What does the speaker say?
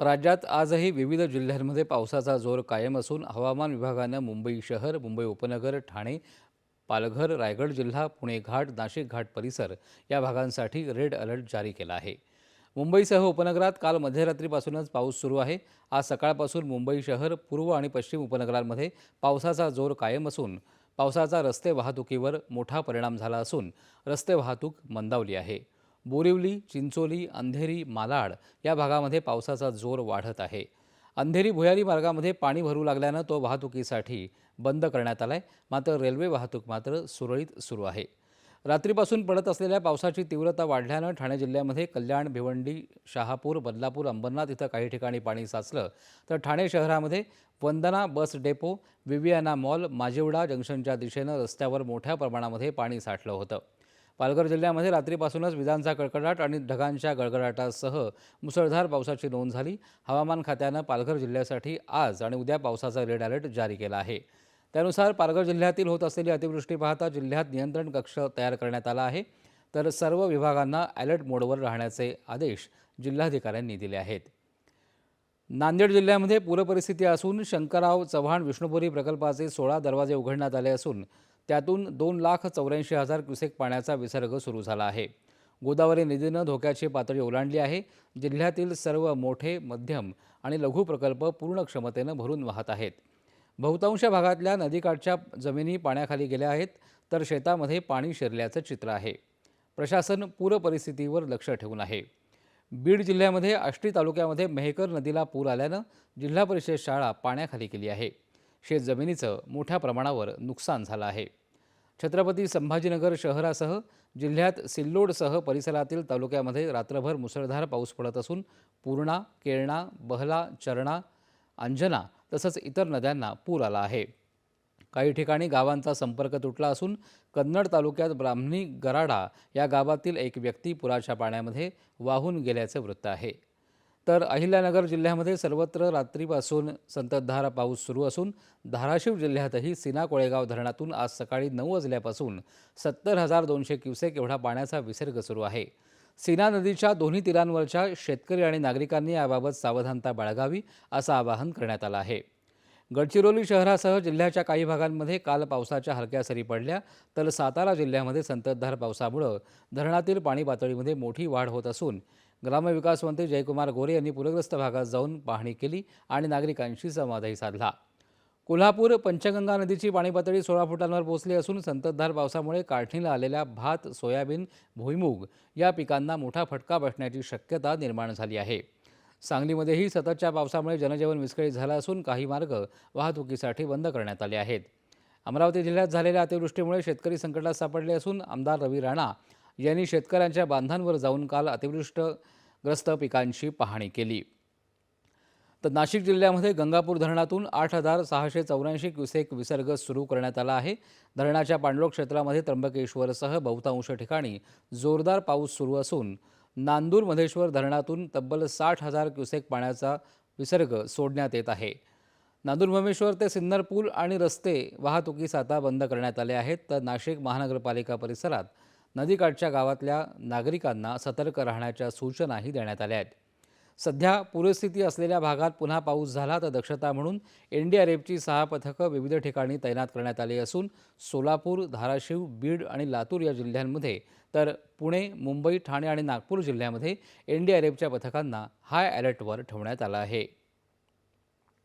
राज्यात आजही विविध जिल्ह्यांमध्ये पावसाचा जोर कायम असून हवामान विभागानं मुंबई शहर मुंबई उपनगर ठाणे पालघर रायगड जिल्हा पुणे घाट नाशिक घाट परिसर या भागांसाठी रेड अलर्ट जारी केला आहे. मुंबईसह उपनगरात काल मध्यरात्रीपासूनच पाऊस सुरू आहे. आज सकाळपासून मुंबई शहर पूर्व आणि पश्चिम उपनगरांमध्ये पावसाचा जोर कायम असून पावसाचा रस्ते वाहतुकीवर मोठा परिणाम झाला असून रस्ते वाहतूक मंदावली आहे. बोरिवली चिंचोली अंधेरी मालाड या भागामध्ये पावसाचा जोर वाढत आहे. अंधेरी भुयारी मार्गामध्ये पाणी भरू लागल्यानं तो वाहतुकीसाठी बंद करण्यात आलाय. मात्र रेल्वे वाहतूक मात्र सुरळीत सुरू आहे. रात्रीपासून पडत असलेल्या पावसाची तीव्रता वाढल्यानं ठाणे जिल्ह्यामध्ये कल्याण भिवंडी शहापूर बदलापूर अंबरनाथ इथं काही ठिकाणी पाणी साचलं. तर ठाणे शहरामध्ये Vandana bus depot Viviana mall Majiwada जंक्शनच्या दिशेनं रस्त्यावर मोठ्या प्रमाणामध्ये पाणी साठलं होतं. पालघर जिल्ह्यामध्ये रात्रीपासूनच विजांचा कडकडाट आणि ढगांच्या गडगडाटासह मुसळधार पावसाची नोंद झाली. हवामान खात्यानं पालघर जिल्ह्यासाठी आज आणि उद्या पावसाचा रेड अलर्ट जारी केला आहे. त्यानुसार पालघर जिल्ह्यातील होत असलेली अतिवृष्टी पाहता जिल्ह्यात नियंत्रण कक्ष तयार करण्यात आला आहे. तर सर्व विभागांना अलर्ट मोडवर राहण्याचे आदेश जिल्हाधिकाऱ्यांनी दिले आहेत. नांदेड जिल्ह्यामध्ये पूरपरिस्थिती असून शंकरराव चव्हाण विष्णुपुरी प्रकल्पाचे सोळा दरवाजे उघडण्यात आले असून त्यातून दोन लाख चौऱ्याऐंशी हजार क्युसेक पाण्याचा विसर्ग सुरू झाला आहे. गोदावरी नदीनं धोक्याची पातळी ओलांडली आहे. जिल्ह्यातील सर्व मोठे मध्यम आणि लघु प्रकल्प पूर्ण क्षमतेनं भरून वाहत आहेत. बहुतांश भागातल्या नदीकाठच्या जमिनी पाण्याखाली गेल्या आहेत तर शेतामध्ये पाणी शिरल्याचं चित्र आहे. प्रशासन पूर परिस्थितीवर लक्ष ठेवून आहे. बीड जिल्ह्यामध्ये आष्टी तालुक्यामध्ये मेहकर नदीला पूर आल्यानं जिल्हा परिषद शाळा पाण्याखाली गेली आहे. शेत जमिनीचं मोठ्या प्रमाणावर नुकसान झालं आहे. छत्रपती संभाजीनगर शहरासह जिल्ह्यात सिल्लोडसह परिसरातील तालुक्यामध्ये रात्रभर मुसळधार पाऊस पडत असून पूर्णा केळणा बहला चरणा अंजना तसंच इतर नद्यांना पूर आला आहे. काही ठिकाणी गावांचा संपर्क तुटला असून कन्नड तालुक्यात ब्राह्मणी गराडा या गावातील एक व्यक्ती पुराच्या पाण्यामध्ये वाहून गेल्याचं वृत्त आहे. तर अहिल्यानगर जिल्ह्यामध्ये सर्वत्र रात्रीपासून संततधार पाऊस सुरू असून धाराशिव जिल्ह्यातही सीना कोळेगाव धरणातून आज सकाळी नऊ वाजल्यापासून सत्तर हजार दोनशे क्युसेक एवढा पाण्याचा विसर्ग सुरू आहे. सीना नदीच्या दोन्ही तीरांवरच्या शेतकरी आणि नागरिकांनी याबाबत सावधानता बाळगावी असं आवाहन करण्यात आलं आहे. गडचिरोली शहरासह जिल्ह्याच्या काही भागांमध्ये काल पावसाच्या हलक्या सरी पडल्या तर सातारा जिल्ह्यामध्ये संततधार पावसामुळं धरणातील पाणी पातळीमध्ये मोठी वाढ होत असून ग्रामविकास मंत्री जयकुमार गोरे यांनी पूरग्रस्त भागात जाऊन पाहणी केली आणि नागरिकांशी संवादही साधला. कोल्हापूर पंचगंगा नदीची पाणी पातळी सोळा फुटांवर पोहोचली असून संततधार पावसामुळे काढणीला आलेल्या भात सोयाबीन भुईमूग या पिकांना मोठा फटका बसण्याची शक्यता निर्माण झाली आहे. सांगलीमध्येही सततच्या पावसामुळे जनजीवन विस्कळीत झालं असून काही मार्ग वाहतुकीसाठी बंद करण्यात आले आहेत. अमरावती जिल्ह्यात झालेल्या अतिवृष्टीमुळे शेतकरी संकटात सापडले असून आमदार रवी राणा यांनी शेतकऱ्यांच्या बांधांवर जाऊन काल अतिवृष्टग्रस्त पिकांची पाहणी केली. तर नाशिक जिल्ह्यामध्ये गंगापूर धरणातून आठ हजार सहाशे चौऱ्याऐंशी क्युसेक विसर्ग सुरू करण्यात आला आहे. धरणाच्या पाणलोट क्षेत्रामध्ये त्र्यंबकेश्वरसह बहुतांश ठिकाणी जोरदार पाऊस सुरू असून नांदूर मधेश्वर धरणातून तब्बल साठ हजार क्युसेक पाण्याचा विसर्ग सोडण्यात येत आहे. नांदूर भमेश्वर ते सिन्नर पूल आणि रस्ते वाहतुकीस आता बंद करण्यात आले आहेत. तर नाशिक महानगरपालिका परिसरात नदीकाठच्या गावातल्या नागरिकांना सतर्क राहण्याच्या सूचनाही देण्यात आल्या आहेत. सध्या पूरस्थिती असलेल्या भागात पुन्हा पाऊस झाला तर दक्षता म्हणून एन डी आर एफची सहा पथकं विविध ठिकाणी तैनात करण्यात आली असून सोलापूर धाराशिव बीड आणि लातूर या जिल्ह्यांमध्ये तर पुणे मुंबई ठाणे आणि नागपूर जिल्ह्यामध्ये एन डी आर एफच्या पथकांना हाय अलर्टवर ठेवण्यात आलं आहे.